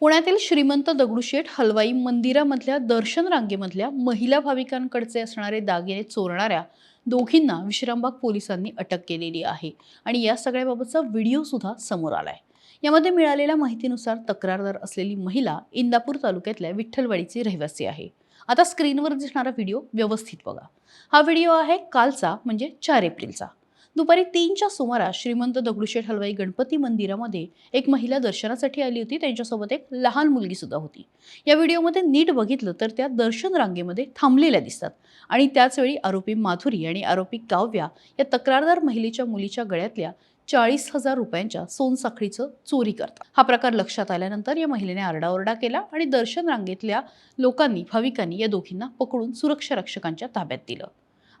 पुण्यातील श्रीमंत दगडूशेठ हलवाई मंदिरामधल्या दर्शन रांगेमधल्या महिला भाविकांकडचे असणारे दागिने चोरणाऱ्या दोघींना विश्रामबाग पोलिसांनी अटक केलेली आहे. आणि या सगळ्याबाबतचा व्हिडिओ सुद्धा समोर आलाय. यामध्ये मिळालेल्या माहितीनुसार तक्रारदार असलेली महिला इंदापूर तालुक्यातल्या विठ्ठलवाडीची रहिवासी आहे. आता स्क्रीनवर दिसणारा व्हिडिओ व्यवस्थित बघा. हा व्हिडिओ आहे कालचा म्हणजे चार एप्रिलचा. दुपारी तीनच्या सुमारास श्रीमंत दगडूशेठ हलवाई गणपती मंदिरामध्ये एक महिला दर्शनासाठी आली होती. त्यांच्यासोबत एक लहान मुलगी सुद्धा होती. या व्हिडिओमध्ये नीट बघितलं तर त्या दर्शन रांगेमध्ये थांबलेल्या दिसतात आणि त्याचवेळी आरोपी माधुरी आणि आरोपी काव्या या तक्रारदार महिलेच्या मुलीच्या गळ्यातल्या चाळीस हजार रुपयांच्या सोनसाखळीचं चोरी करतात. हा प्रकार लक्षात आल्यानंतर या महिलेने आरडाओरडा केला आणि दर्शन रांगेतल्या लोकांनी भाविकांनी या दोघींना पकडून सुरक्षा रक्षकांच्या ताब्यात दिलं.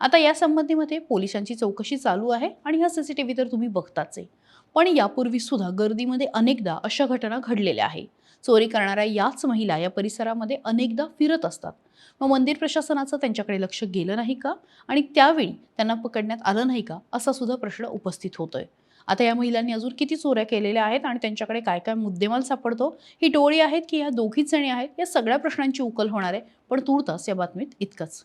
आता या संबंधीमध्ये पोलिसांची चौकशी चालू आहे आणि हा सीसीटीव्ही तर तुम्ही बघताच आहे. पण यापूर्वी सुद्धा गर्दीमध्ये अनेकदा अशा घटना घडलेल्या आहे. चोरी करणाऱ्या याच महिला या परिसरामध्ये अनेकदा फिरत असतात. मग मंदिर प्रशासनाचं त्यांच्याकडे लक्ष गेलं नाही का? आणि त्यावेळी त्यांना पकडण्यात आलं नाही का? असा सुद्धा प्रश्न उपस्थित होतोय. आता या महिलांनी अजून किती चोऱ्या केलेल्या आहेत आणि त्यांच्याकडे काय काय मुद्देमाल सापडतो? ही टोळी आहेत की या दोघीच जणी आहेत? या सगळ्या प्रश्नांची उकल होणार आहे. पण तूर्तास या बातमीत इतकंच.